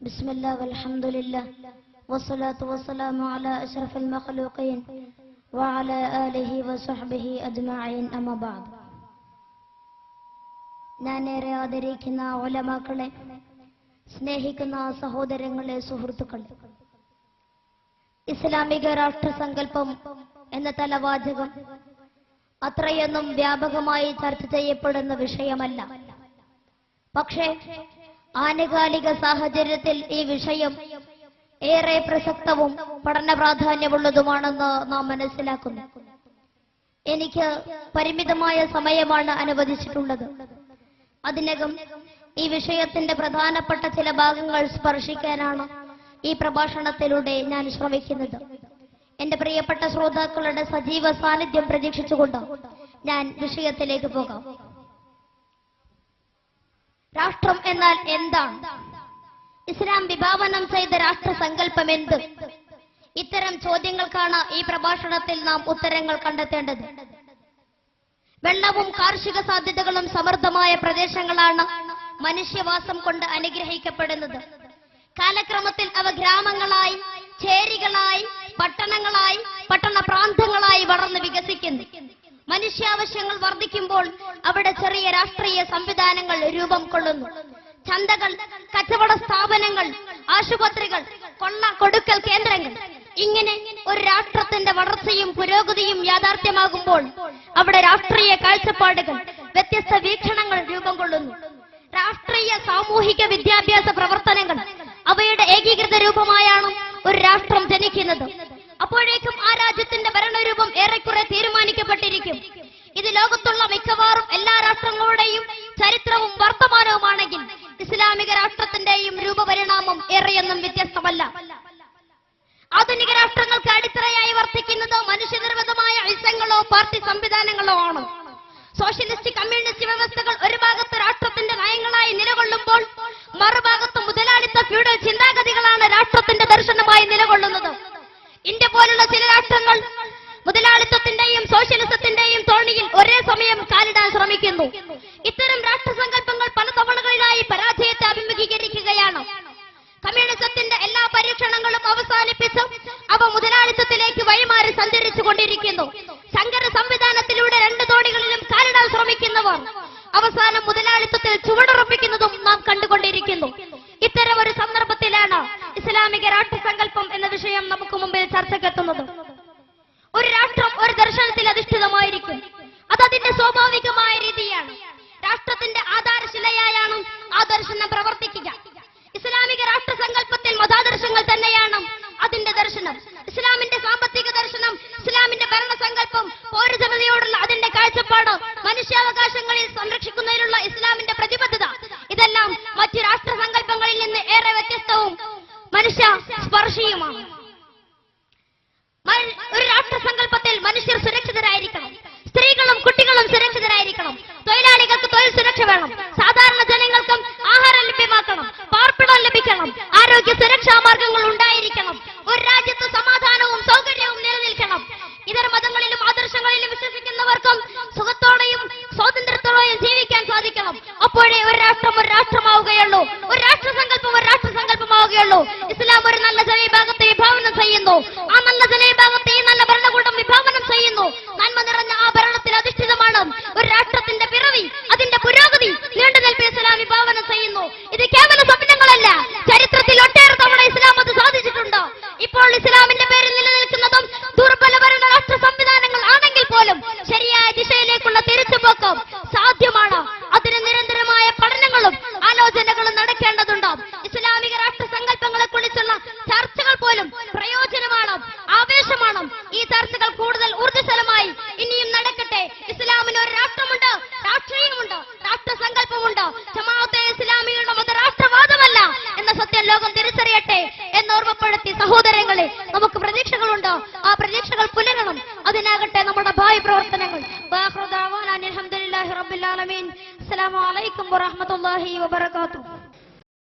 بسم الله والحمد لله والصلاة والسلام على أشرف المخلوقين وعلى آله وصحبه أجمعين أما بعد ഞാൻ ഏറെ ആദരിക്കുന്ന ഒലമാക്കളെ സ്നേഹിക്കുന്ന സഹോദരങ്ങളെ സുഹൃത്തുക്കളെ ഇസ്ലാമിക രാഷ്ട്രസങ്കല്പം എന്ന തലവാചകം അത്രയൊന്നും വ്യാപകമായി ചർച്ച ചെയ്യപ്പെടുന്ന വിഷയമല്ല പക്ഷേ ആനുകാലിക സാഹചര്യത്തിൽ ഈ വിഷയം ഏറെ പ്രസക്തവും പഠന പ്രാധാന്യമുള്ളതുമാണെന്ന് നാം മനസ്സിലാക്കുന്നു. എനിക്ക് പരിമിതമായ സമയമാണ് അനുവദിച്ചിട്ടുള്ളത്. അതിനകം ഈ വിഷയത്തിന്റെ പ്രധാനപ്പെട്ട ചില ഭാഗങ്ങൾ സ്പർശിക്കാനാണ് ഈ പ്രഭാഷണത്തിലൂടെ ഞാൻ ശ്രമിക്കുന്നത്. എന്റെ പ്രിയപ്പെട്ട ശ്രോതാക്കളുടെ സജീവ സാന്നിധ്യം പ്രതീക്ഷിച്ചുകൊണ്ട് ഞാൻ വിഷയത്തിലേക്ക് പോകാം. രാഷ്ട്രം എന്നാൽ എന്താണ്? ഇസ്ലാം വിഭാവനം ചെയ്ത രാഷ്ട്ര സങ്കല്പം എന്ത്? ഇത്തരം ചോദ്യങ്ങൾക്കാണ് ഈ പ്രഭാഷണത്തിൽ നാം ഉത്തരങ്ങൾ കണ്ടെത്തേണ്ടത്. വെള്ളവും കാർഷിക സാധ്യതകളും സമൃദ്ധമായ പ്രദേശങ്ങളാണ് മനുഷ്യവാസം കൊണ്ട് അനുഗ്രഹിക്കപ്പെടുന്നത്. കാലക്രമത്തിൽ അവ ഗ്രാമങ്ങളായി ചേരികളായി പട്ടണങ്ങളായി പട്ടണ പ്രാന്തങ്ങളായി വളർന്ന് വികസിക്കുന്നു. മനുഷ്യാവശ്യങ്ങൾ വർദ്ധിക്കുമ്പോൾ അവിടെ ചെറിയ രാഷ്ട്രീയ സംവിധാനങ്ങൾ രൂപം കൊള്ളുന്നു. ചന്തകൾ കച്ചവട സ്ഥാപനങ്ങൾ ആശുപത്രികൾ കൊള്ള കൊടുക്കൽ കേന്ദ്രങ്ങൾ. ഇങ്ങനെ ഒരു രാഷ്ട്രത്തിന്റെ വളർച്ചയും പുരോഗതിയും യാഥാർത്ഥ്യമാകുമ്പോൾ അവിടെ രാഷ്ട്രീയ കാഴ്ചപ്പാടുകൾ വ്യത്യസ്ത വീക്ഷണങ്ങൾ രൂപം കൊള്ളുന്നു. രാഷ്ട്രീയ സാമൂഹിക വിദ്യാഭ്യാസ പ്രവർത്തനങ്ങൾ അവയുടെ ഏകീകൃത രൂപമായാണ് ഒരു രാഷ്ട്രം ജനിക്കുന്നത്. അപ്പോഴേക്കും ആ രാജ്യത്തിന്റെ ഭരണരൂപം ഏറെക്കുറെ തീരുമാനിക്കപ്പെട്ടിരിക്കും. ഇത് ലോകത്തുള്ള മിക്കവാറും എല്ലാ രാഷ്ട്രങ്ങളുടെയും ചരിത്രവും വർത്തമാനവുമാണെങ്കിൽ ഇസ്ലാമിക രാഷ്ട്രത്തിന്റെയും രൂപപരിണാമം ഏറെയൊന്നും വ്യത്യസ്തമല്ല. ആധുനിക രാഷ്ട്രങ്ങൾക്ക് അടിത്തറയായി വർത്തിക്കുന്നത് മനുഷ്യനിർമ്മിതമായ ഐസങ്ങളോ പാർട്ടി സംവിധാനങ്ങളോ ആണ്. സോഷ്യലിസ്റ്റ് കമ്മ്യൂണിസ്റ്റ് വ്യവസ്ഥകൾ ഒരു ഭാഗത്ത് രാഷ്ട്രത്തിന്റെ നയങ്ങളായി നിലകൊള്ളുമ്പോൾ പരീക്ഷണങ്ങളും അവസാനിപ്പിച്ച് അവ മുതലാളിത്തത്തിലേക്ക് വഴിമാറി സഞ്ചരിച്ചു കൊണ്ടിരിക്കുന്നു. സങ്കര സംവിധാനത്തിലൂടെ രണ്ട് തോണികളിലും കാലിടാൻ ശ്രമിക്കുന്നവർ. അവസാനം മുതലാളിത്തത്തിൽ ചുവടുറപ്പിക്കുന്നതും നാം കണ്ടുകൊണ്ടിരിക്കുന്നു. ഇത്തരം ഒരു സന്ദർഭത്തിലാണ് ഇസ്ലാമിക രാഷ്ട്രസങ്കല്പം എന്ന വിഷയം നമുക്ക് മുമ്പിൽ ചർച്ചക്കെത്തുന്നത് ഒരു രാഷ്ട്രം ഒരു ദർശനത്തിൽ അധിഷ്ഠിതമായിരിക്കും. അത് അതിന്റെ സ്വാഭാവികമായ രീതിയാണ്. രാഷ്ട്രത്തിന്റെ ആധാരശിലയായാണ് ആ ദർശനം പ്രവർത്തിക്കുക ഇസ്ലാമിക രാഷ്ട്രസങ്കല്പത്തിൽ മതാദർശങ്ങൾ തന്നെയാണ് അതിന്റെ ദർശനം ഇസ്ലാമിന്റെ സാമ്പത്തിക ദർശനം ഇസ്ലാമിന്റെ പൗരസമിതിയോടുള്ള അതിന്റെ കാഴ്ചപ്പാട് മനുഷ്യാവകാശങ്ങളിൽ സംരക്ഷിക്കുന്നതിനുള്ള ഇസ്ലാമിന്റെ പ്രതിബദ്ധത. ഇതെല്ലാം മറ്റു രാഷ്ട്ര സങ്കല്പങ്ങളിൽ നിന്ന് ഏറെ വ്യത്യസ്തവും മനുഷ്യ സ്പർശിയുമാണ്. ഒരു രാഷ്ട്ര സങ്കല്പത്തിൽ മനുഷ്യർ സുരക്ഷിതരായിരിക്കണം. സ്ത്രീകളും കുട്ടികളും സുരക്ഷിതരായിരിക്കണം. തൊഴിലാളികൾക്ക് തൊഴിൽ സുരക്ഷ വേണം. സാധാരണ ജനങ്ങൾക്കും ആഹാരം ലഭ്യമാക്കണം. പാർപ്പിടം ലഭിക്കണം. ആരോഗ്യ സുരക്ഷാ മാർഗങ്ങൾ ഉണ്ടായിരിക്കണം. ഒരു രാജ്യത്ത് സമാധാനവും രാഷ്ട്രം ഒരു രാഷ്ട്രമാവുകയുള്ളൂ. ഒരു രാഷ്ട്രസങ്കല്പം ഒരു രാഷ്ട്രസങ്കല്പമാവുകയുള്ളൂ. ജമാഅത്തെ ഇസ്ലാമിയുടെ മതരാഷ്ട്രവാദമല്ല എന്ന സത്യം ലോകം തിരിച്ചറിയട്ടെ എന്ന് ഓർമ്മപ്പെടുത്തി സഹോദരങ്ങളെ നമുക്ക് പ്രതീക്ഷകളുണ്ട്? ആ പ്രതീക്ഷകൾ പുലരണം. അതിനാകട്ടെ നമ്മുടെ ഭാവി പ്രവർത്തനങ്ങൾ. അസ്സലാമു അലൈക്കും വറഹ്മത്തുള്ളാഹി വബറകാതുഹു.